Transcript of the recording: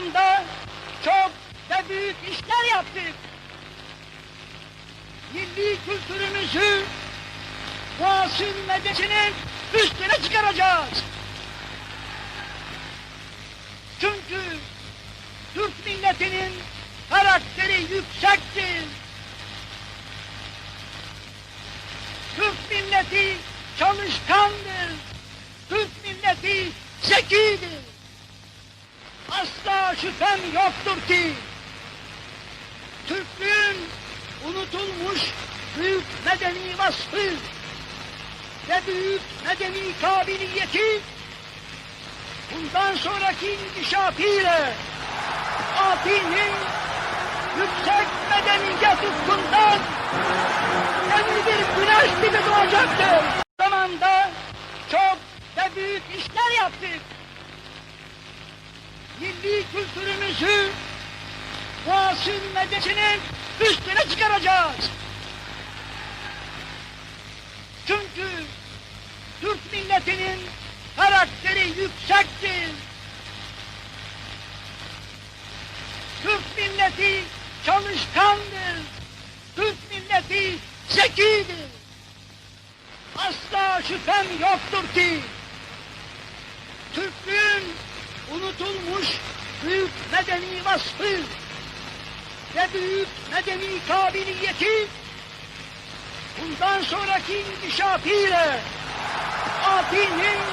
anlamda çok ve büyük işler yaptık. Milli kültürümüzü bu asıl medesinin üstüne çıkaracağız. Çünkü Türk milletinin karakteri yüksektir. Türk milleti çalışkandır. Türk milleti zekidir. Asla şüphem yoktur ki Türklüğün unutulmuş büyük medeni vasfı ve büyük medeni kabiliyeti bundan sonraki inkişafıyla Fatih'in yüksek medeniyet ufkundan yeni bir güneş gibi doğacaktır. Bu zamanda çok ve büyük işler yaptık. Milli kültürümüzü bu asil medeniyetinin üstüne çıkaracağız. Çünkü Türk milletinin karakteri yüksektir. Türk milleti çalışkandır. Türk milleti zekidir. Asla şüphem yoktur ki Türklüğün medeni vasfı ve büyük medeni kabiliyeti bundan sonraki inkişafıyla Fatih'in